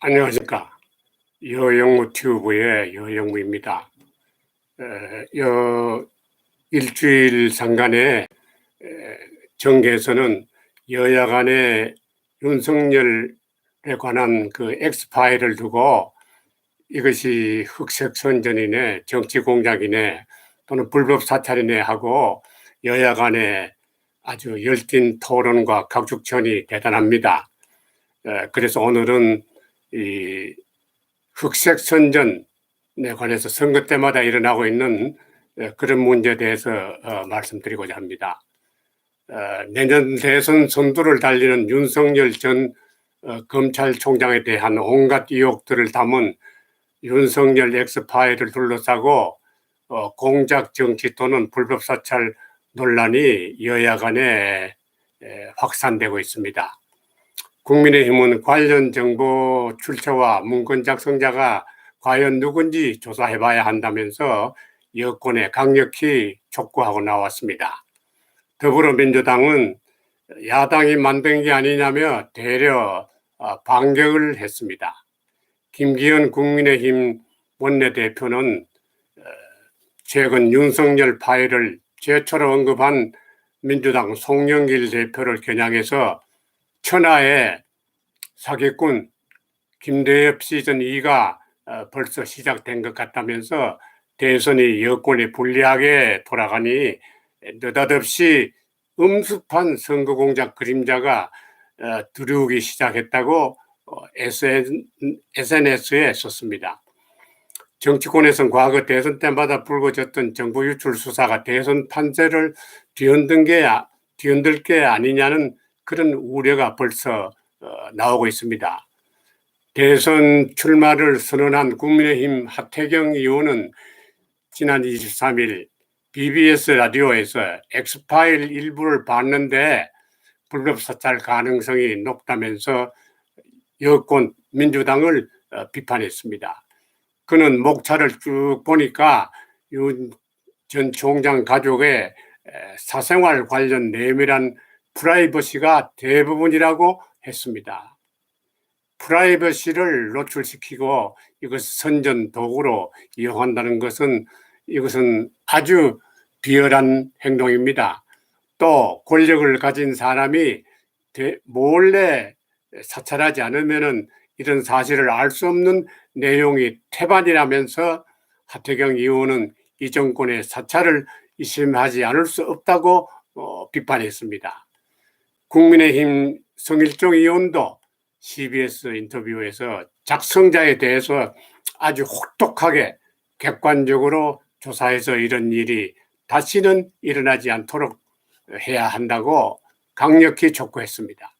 안녕하십니까. 여영무 튜브의 여영무입니다. 에, 여 일주일 상간의 에, 정계에서는 여야 간의 윤석열에 관한 그 엑스파일을 두고 이것이 흑색 선전이네 정치 공작이네 또는 불법 사찰이네 하고 여야 간의 아주 열띤 토론과 각축전이 대단합니다. 에, 그래서 오늘은 이 흑색 선전에 관해서 선거 때마다 일어나고 있는 어, 그런 문제에 대해서 어, 말씀드리고자 합니다. 어, 내년 대선 선두를 달리는 윤석열 전 검찰총장에 대한 온갖 의혹들을 담은 윤석열 엑스파일을 둘러싸고 공작 정치 또는 불법 사찰 논란이 여야 간에 확산되고 있습니다. 국민의힘은 관련 정보 출처와 문건 작성자가 과연 누군지 조사해봐야 한다면서 여권에 강력히 촉구하고 나왔습니다. 더불어민주당은 야당이 만든 게 아니냐며 대려 어, 반격을 했습니다. 김기현 국민의힘 원내대표는 어, 최근 윤석열 파일을 최초로 언급한 민주당 송영길 대표를 겨냥해서 천하의 사기꾼 김대엽 시즌 2가 어, 벌써 시작된 것 같다면서 대선이 여권에 불리하게 돌아가니 느닷없이 음습한 선거 공작 그림자가 어, 두려우기 시작했다고 SNS에 어, 썼습니다. 정치권에선 과거 대선 때마다 불거졌던 정부 유출 수사가 대선 판세를 뒤흔든 게, 뒤흔들 게 아니냐는 그런 우려가 벌써 어, 나오고 있습니다. 대선 출마를 선언한 국민의힘 하태경 의원은 지난 23일 BBS 라디오에서 엑스파일 일부를 봤는데 불법 사찰 가능성이 높다면서 여권 민주당을 어, 비판했습니다. 그는 목차를 쭉 보니까 윤 전 총장 가족의 사생활 관련 내밀한 프라이버시가 대부분이라고 했습니다. 프라이버시를 노출시키고 이것 선전 도구로 이용한다는 것은 이것은 아주 비열한 행동입니다. 또 권력을 가진 사람이 몰래 사찰하지 않으면 이런 사실을 알 수 없는 내용이 태반이라면서 하태경 의원은 이 정권의 사찰을 의심하지 않을 수 없다고 어, 비판했습니다. 국민의힘 성일종 의원도 CBS 인터뷰에서 작성자에 대해서 아주 혹독하게 객관적으로 조사해서 이런 일이 다시는 일어나지 않도록 해야 한다고 강력히 촉구했습니다.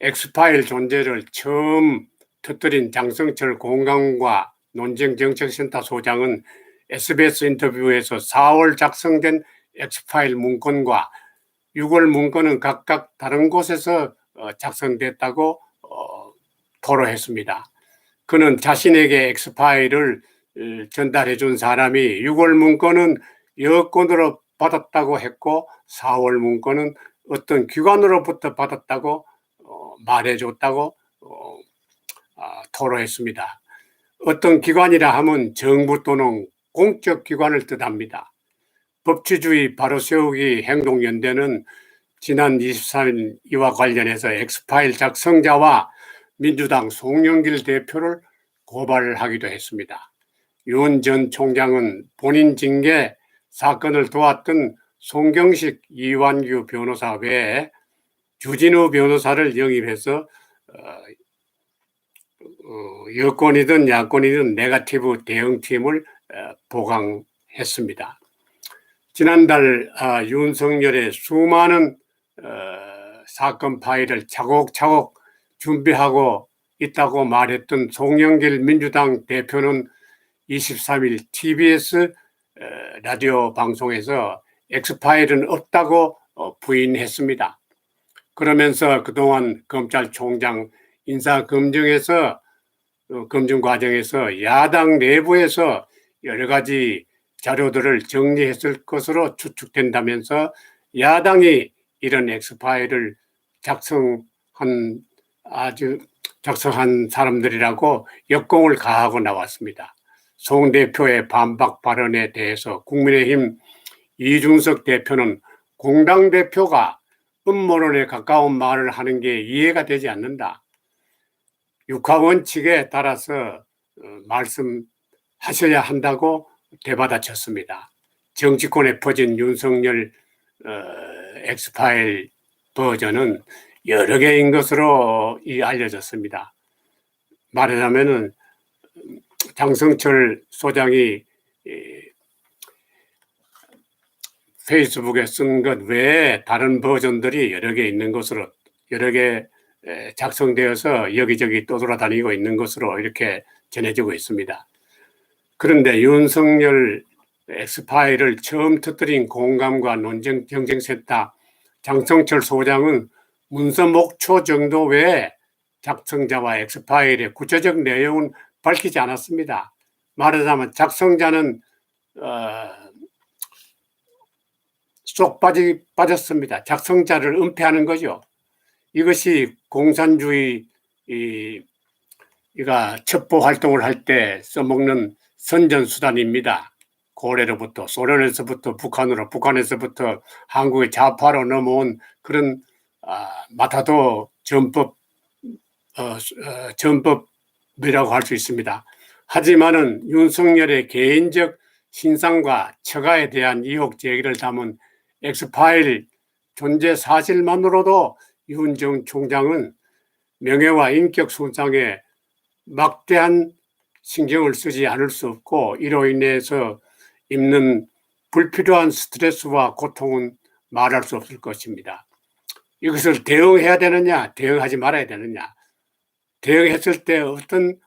엑스파일 존재를 처음 터뜨린 장성철 공강과 논쟁정책센터 소장은 SBS 인터뷰에서 4월 작성된 엑스파일 문건과 6월 문건은 각각 다른 곳에서 어, 작성됐다고 어, 토로했습니다. 그는 자신에게 엑스파일을 전달해 준 사람이 6월 문건은 여권으로 받았다고 했고 4월 문건은 어떤 기관으로부터 받았다고 어, 말해줬다고 아, 토로했습니다. 어떤 기관이라 하면 정부 또는 공적 기관을 뜻합니다. 법치주의 바로 세우기 행동연대는 지난 23일 이와 관련해서 엑스파일 작성자와 민주당 송영길 대표를 고발하기도 했습니다. 윤 전 총장은 본인 징계 사건을 도왔던 송경식 이완규 변호사 외에 주진우 변호사를 영입해서 어, 어, 여권이든 야권이든 네가티브 대응팀을 어, 보강했습니다. 지난달 아, 윤석열의 수많은 어, 사건 파일을 차곡차곡 준비하고 있다고 말했던 송영길 민주당 대표는 23일 TBS 어, 라디오 방송에서 엑스파일은 없다고 어, 부인했습니다. 그러면서 그동안 검찰총장 인사검증에서 어, 검증 과정에서 야당 내부에서 여러 가지 자료들을 정리했을 것으로 추측된다면서 야당이 이런 엑스파일을 작성한 아주 작성한 사람들이라고 역공을 가하고 나왔습니다. 송 대표의 반박 발언에 대해서 국민의힘 이준석 대표는 공당 대표가 음모론에 가까운 말을 하는 게 이해가 되지 않는다. 육하 원칙에 따라서 어, 말씀하셔야 한다고 되받아쳤습니다. 정치권에 퍼진 윤석열 어, 엑스파일 버전은 여러 개인 것으로 이 알려졌습니다. 말하자면은 장성철 소장이 이 페이스북에 쓴 것 외에 다른 버전들이 여러 개 있는 것으로 여러 개 에, 작성되어서 여기저기 떠돌아다니고 있는 것으로 이렇게 전해지고 있습니다. 그런데 윤석열 엑스파일을 처음 터뜨린 공감과 논쟁 경쟁센터 장성철 소장은 문서 목초 정도 외에 작성자와 엑스파일의 구체적 내용은 밝히지 않았습니다. 말하자면 작성자는 어, 쏙 빠지, 빠졌습니다. 작성자를 은폐하는 거죠. 이것이 공산주의 이, 이가 첩보 활동을 할 때 써먹는 선전수단입니다. 고래로부터 소련에서부터 북한으로 북한에서부터 한국의 좌파로 넘어온 그런 아, 마타도 전법 어, 어, 전법이라고 할 수 있습니다. 하지만은 윤석열의 개인적 신상과 처가에 대한 의혹 제기를 담은 엑스파일 존재 사실만으로도 윤정 총장은 명예와 인격 손상에 막대한 신경을 쓰지 않을 수 없고 이로 인해서 입는 불필요한 스트레스와 고통은 말할 수 없을 것입니다. 이것을 대응해야 되느냐, 대응하지 말아야 되느냐, 대응했을 때 어떤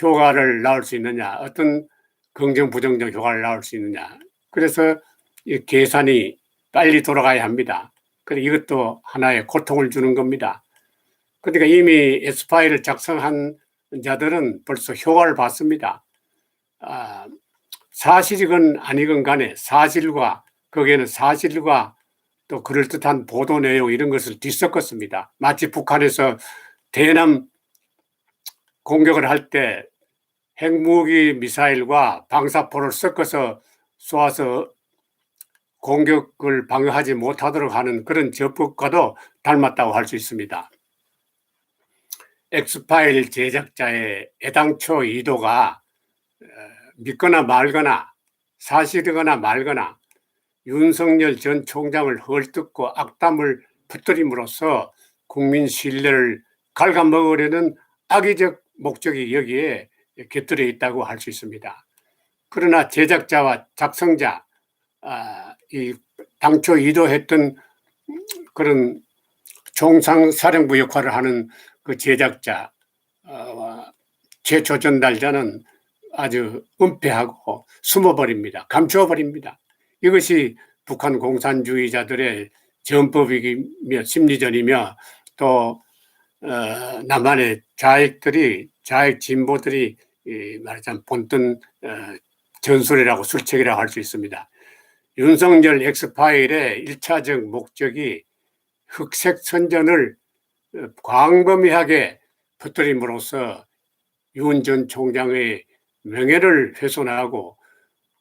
효과를 낳을 수 있느냐, 어떤 긍정, 부정적 효과를 낳을 수 있느냐. 그래서 이 계산이 빨리 돌아가야 합니다. 그래 이것도 하나의 고통을 주는 겁니다. 그러니까 이미 에스파일을 작성한 자들은 벌써 효과를 봤습니다. 아, 사실이건 아니건 간에 사실과 거기에는 사실과 또 그럴듯한 보도 내용 이런 것을 뒤섞었습니다. 마치 북한에서 대남 공격을 할 때 핵무기 미사일과 방사포를 섞어서 쏘아서 공격을 방어하지 못하도록 하는 그런 접근과도 닮았다고 할 수 있습니다. 엑스파일 제작자의 애당초 의도가 어, 믿거나 말거나 사실이거나 말거나 윤석열 전 총장을 헐뜯고 악담을 퍼뜨림으로써 국민 신뢰를 갉아먹으려는 악의적 목적이 여기에 곁들여 있다고 할 수 있습니다. 그러나 제작자와 작성자, 아, 이 당초 의도했던 그런 총상사령부 역할을 하는 그 제작자, 어, 최초 전달자는 아주 은폐하고 숨어버립니다. 감추어버립니다. 이것이 북한 공산주의자들의 전법이며 심리전이며 또 어, 남한의 좌익들이 좌익 진보들이 이 말하자면 본뜬 어, 전술이라고 술책이라고 할 수 있습니다. 윤석열 엑스파일의 일차적 목적이 흑색 선전을 어, 광범위하게 퍼뜨림으로써 윤 전 총장의 명예를 훼손하고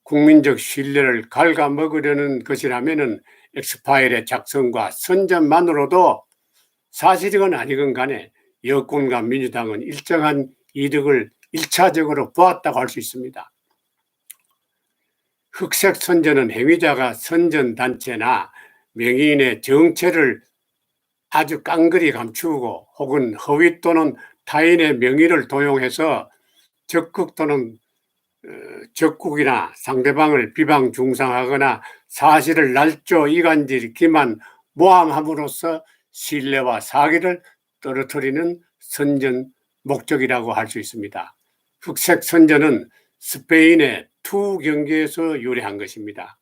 국민적 신뢰를 갉아먹으려는 것이라면 엑스파일의 작성과 선전만으로도 사실이건 아니건 간에 여권과 민주당은 일정한 이득을 일차적으로 보았다고 할 수 있습니다. 흑색 선전은 행위자가 선전단체나 명의인의 정체를 아주 깡그리 감추고 혹은 허위 또는 타인의 명의를 도용해서 적극 또는 어, 적국이나 상대방을 비방 중상하거나 사실을 날조 이간질 기만 모함함으로써 신뢰와 사기를 떨어뜨리는 선전 목적이라고 할 수 있습니다. 흑색 선전은 스페인의 투 경기에서 유래한 것입니다.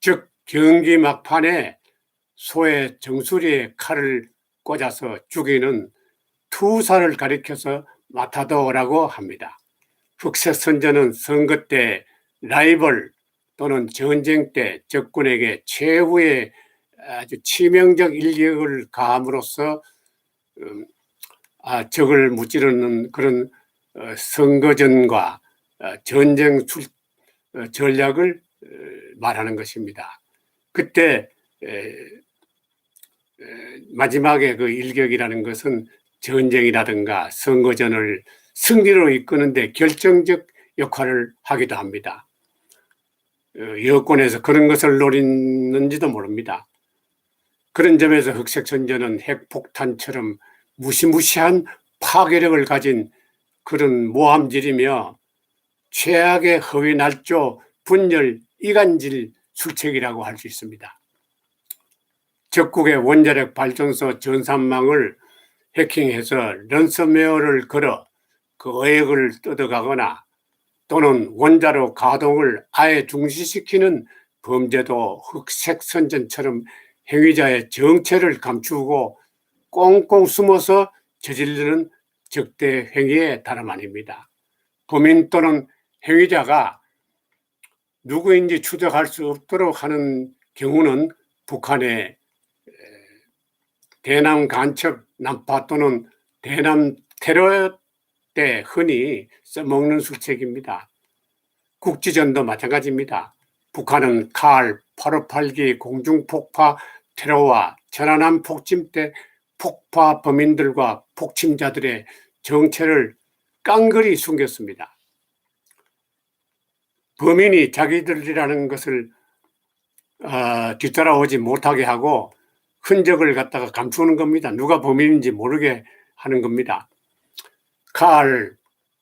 즉 경기 막판에 소의 정수리에 칼을 꽂아서 죽이는 투사를 가리켜서 마타도라고 합니다. 흑색 선전은 선거 때 라이벌 또는 전쟁 때 적군에게 최후의 아주 치명적 인력을 가함으로써 음, 아, 적을 무찌르는 그런 어, 선거전과 어, 전쟁 출, 어, 전략을 어, 말하는 것입니다. 그때 에, 에, 마지막에 그 일격이라는 것은 전쟁이라든가 선거전을 승리로 이끄는데 결정적 역할을 하기도 합니다. 어, 여권에서 그런 것을 노리는지도 모릅니다. 그런 점에서 흑색선전은 핵폭탄처럼 무시무시한 파괴력을 가진 그런 모함질이며 최악의 허위 날조 분열 이간질 술책이라고 할 수 있습니다. 적국의 원자력 발전소 전산망을 해킹해서 런섬웨어를 걸어 그 어획을 뜯어가거나 또는 원자로 가동을 아예 중지시키는 범죄도 흑색선전처럼 행위자의 정체를 감추고 꽁꽁 숨어서 저지르는 적대 행위의 다름 아닙니다. 범인 또는 행위자가 누구인지 추적할 수 없도록 하는 경우는 북한의 대남 간첩 난파 또는 대남 테러 때 흔히 써먹는 술책입니다. 국지전도 마찬가지입니다. 북한은 칼, 858기 공중폭파 테러와 천안함 폭침 때 폭파 범인들과 폭침자들의 정체를 깡그리 숨겼습니다. 범인이 자기들이라는 것을 어, 뒤따라오지 못하게 하고 흔적을 갖다가 감추는 겁니다. 누가 범인인지 모르게 하는 겁니다. 칼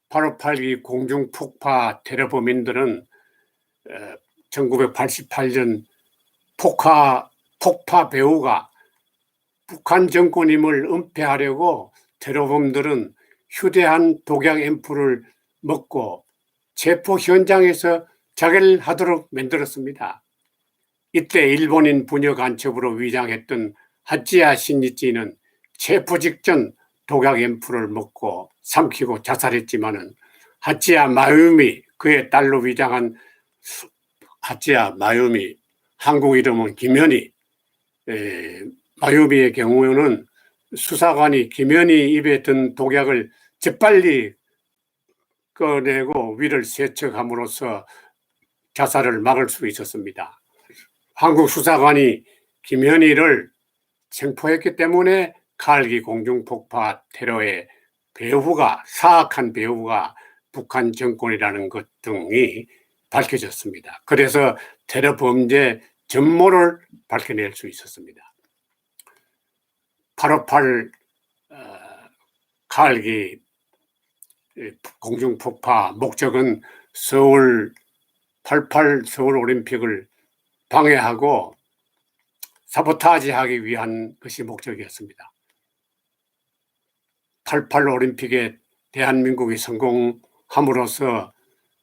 858기 공중폭파 테러 범인들은 1988년 폭파, 폭파 배우가 북한 정권임을 은폐하려고 테러범들은 휴대한 독약 앰플을 먹고 체포 현장에서 자결 하도록 만들었습니다. 이때 일본인 부녀 간첩으로 위장했던 하찌야 신이찌는 체포 직전 독약 앰플을 먹고 삼키고 자살했지만은 하찌야 마유미 그의 딸로 위장한 하찌야 마유미 한국 이름은 김현희 에, 마유미의 경우에는 수사관이 김현희 입에 든 독약을 재빨리 꺼내고 위를 세척함으로써 자살을 막을 수 있었습니다. 한국 수사관이 김현희를 체포했기 때문에 칼기 공중 폭파 테러의 배후가 사악한 배후가 북한 정권이라는 것 등이 밝혀졌습니다. 그래서 테러 범죄 전모를 밝혀낼 수 있었습니다. 858 어, 칼기 공중 폭파 목적은 서울 88 서울 올림픽을 방해하고 사보타지하기 위한 것이 목적이었습니다. 88 올림픽에 대한민국이 성공함으로써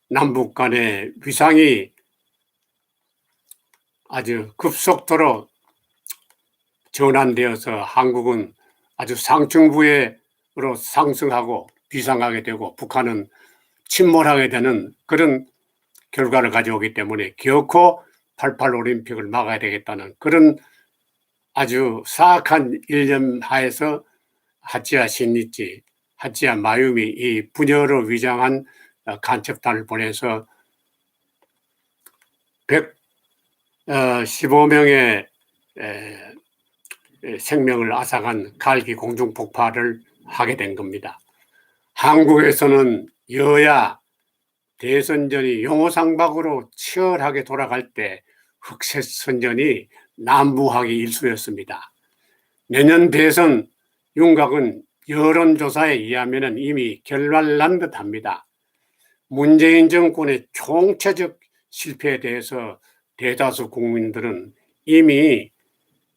남북 간의 위상이 아주 급속도로 전환되어서 한국은 아주 상층부에로 상승하고 비상하게 되고 북한은 침몰하게 되는 그런 결과를 가져오기 때문에 결코 88 올림픽을 막아야 되겠다는 그런 아주 사악한 일념 하에서 하치야 신니치, 하치야 마유미 이 부녀로 위장한 간첩단을 보내서 115명의 생명을 앗아간 갈기 공중 폭발을 하게 된 겁니다. 한국에서는 여야 대선전이 용호상박으로 치열하게 돌아갈 때 흑색선전이 난무하기 일쑤였습니다. 내년 대선 윤곽은 여론조사에 의하면 이미 결말난 듯합니다. 문재인 정권의 총체적 실패에 대해서 대다수 국민들은 이미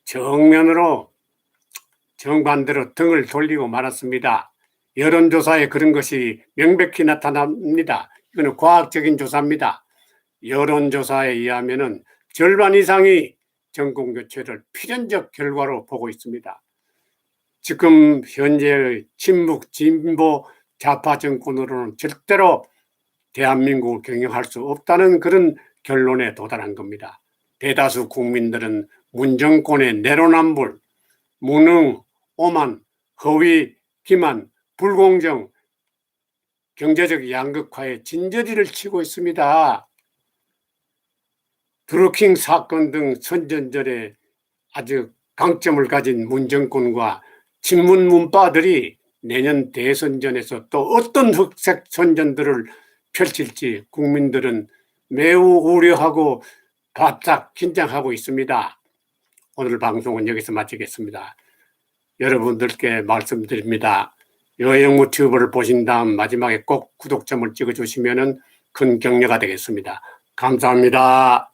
정면으로 정반대로 등을 돌리고 말았습니다. 여론조사에 그런 것이 명백히 나타납니다. 이거는 과학적인 조사입니다. 여론조사에 의하면 절반 이상이 정권 교체를 필연적 결과로 보고 있습니다. 지금 현재의 친북 진보 좌파 정권으로는 절대로 대한민국을 경영할 수 없다는 그런 결론에 도달한 겁니다. 대다수 국민들은 문정권의 내로남불, 무능, 오만, 허위, 기만, 불공정, 경제적 양극화에 진저리를 치고 있습니다. 드루킹 사건 등 선전절에 아주 강점을 가진 문정권과 친문 문파들이 내년 대선전에서 또 어떤 흑색 선전들을 펼칠지 국민들은 매우 우려하고 바짝 긴장하고 있습니다. 오늘 방송은 여기서 마치겠습니다. 여러분들께 말씀드립니다. 여행무 튜브를 보신 다음 마지막에 꼭 구독점을 찍어주시면 큰 격려가 되겠습니다. 감사합니다.